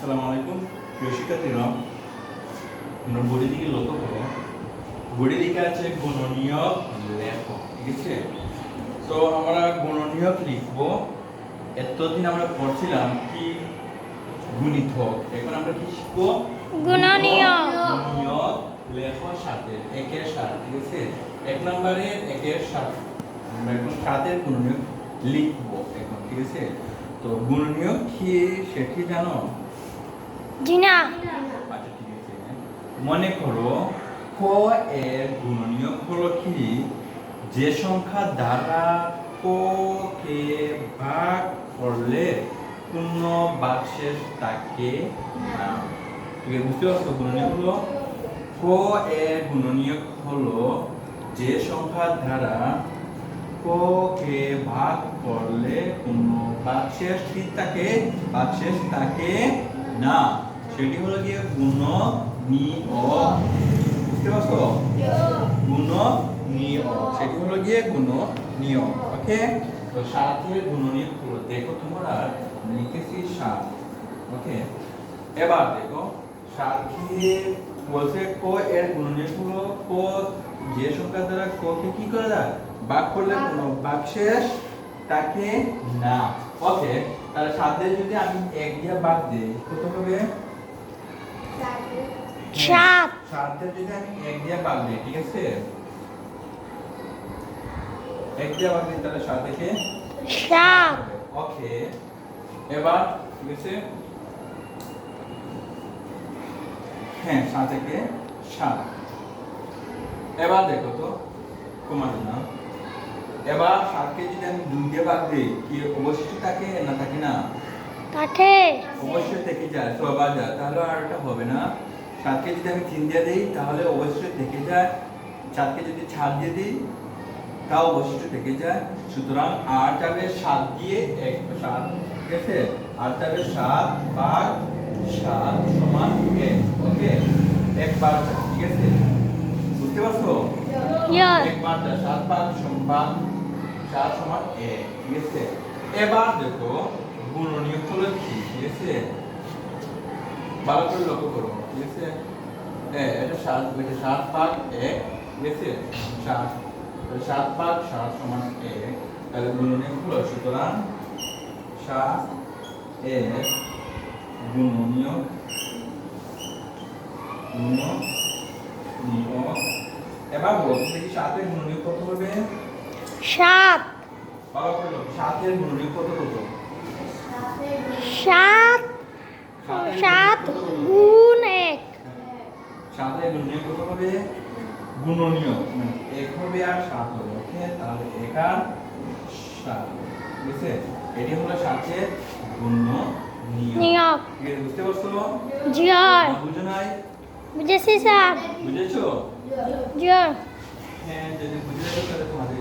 আসসালামু আলাইকুম। প্রিয় শিক্ষার্থীরা আমরা বড়ি দিকে লক্ষ্য করো বড়ি দিকে আছে গুণনীয়ক লেখ ঠিক আছে? তো আমরা গুণনীয়ক লিখব। এতদিন আমরা পড়ছিলাম কি গুণিতক এখন আমরা কি শিখব? গুণনীয়ক। গুণনীয়ক লেখ সাথে একের সাথে ঠিক আছে? এক নম্বরে একের সাথে আমরা এখন সাতের গুণনীয়ক লিখব এখন ঠিক আছে? তো গুণনীয়ক কি সেটি জানো? আছে মনে করো, ক এর গুণনীয়ক হলো কি? যে সংখ্যা দ্বারা ক কে ভাগ করলে পূর্ণ বাক্সের তাকে না। আছে বুঝতে পারছ গুণনীয়ক হলো ক এর গুণনীয়ক হলো যে সংখ্যা দ্বারা ক কে ভাগ করলে পূর্ণ বাক্সের ঠিক থাকে বাক্সের তাকে না। সেটি হলো গিয়ে গুণ নি অ বুঝতে পারছ? গুণ নিয় সেটি হলো গিয়ে গুণ নিয় ওকে? তো সাতের গুণ নিয়োগ হলো। দেখো তোমরা, লিখেছি সাত। ওকে? এবার দেখো, সাত কি বলছে? ক এর গুণ নিয়োগ হলো ক, যে সংখ্যা দ্বারা ক কে কি করে যায় ভাগ করলে কোনো বাক্সেস তাকে না। ওকে? তাহলে সাথে যদি আমি এক দিয়ে ভাগ দিই, কত হবে? সাত সাথে যদি আমি এক দিয়ে ভাগ দিই ঠিক আছে? এক দিয়ে ভাগ দিই তাহলে সাত থেকে সাত ওকে এবার ঠিক আছে? হ্যাঁ সাত থেকে সাত এবার দেখো তো কমানো না এবার সাতকে যদি আমি দুই দিয়ে ভাগ দিই কি অবশিষ্ট থাকে না থাকে না? তাকে অবশ্যই থেকে যায় সবার যায় তাহলে আর এটা হবে না। সাতকে যদি আমি তিন দিয়ে দিই তাহলে অবশ্যই থেকে যায়। সাতকে যদি ছাদ দিয়ে দিই তাও অবশিষ্ট থেকে যায়। সুতরাং আট যাবে সাত দিয়ে এক সাত ঠিক আছে? আট যাবে সাত ভাগ সাত সমান এক ওকে? এক বার ঠিক আছে? বুঝতে পারছ? ইয়ার এক বার যা সাত ভাগ সমান সাত সমান এক ঠিক আছে? এবার দেখো গুণনীয় হলো কি? ঠিক আছে ভালো করে লক্ষ্য করো ঠিক আছে এ এটা সাত এটা সাত ভাগ এক ঠিক আছে সাত সাত ভাগ সাত সমান এক তাহলে গুণনীয় হলো সুতরাং সাত এক গুণনীয় এবার সাতের গুণনীয় কত হবে সাত। ভালো করে সাতের গুণনীয় কত কত সাত সাত? গুণ এক। সাতের গুণনীয় কত হবে? গুণনীয়। মানে এক হবে আর সাত হবে ওকে তাহলে এক আর সাত আছে এটি হলো সাতের নিয়োগ ঠিক বুঝতে পারছ? জিয়ার। না, বুঝো নাই? বুঝেছি স্যার। বুঝেছ? জিয়ার। হ্যাঁ যদি বুঝে তাহলে তোমাদের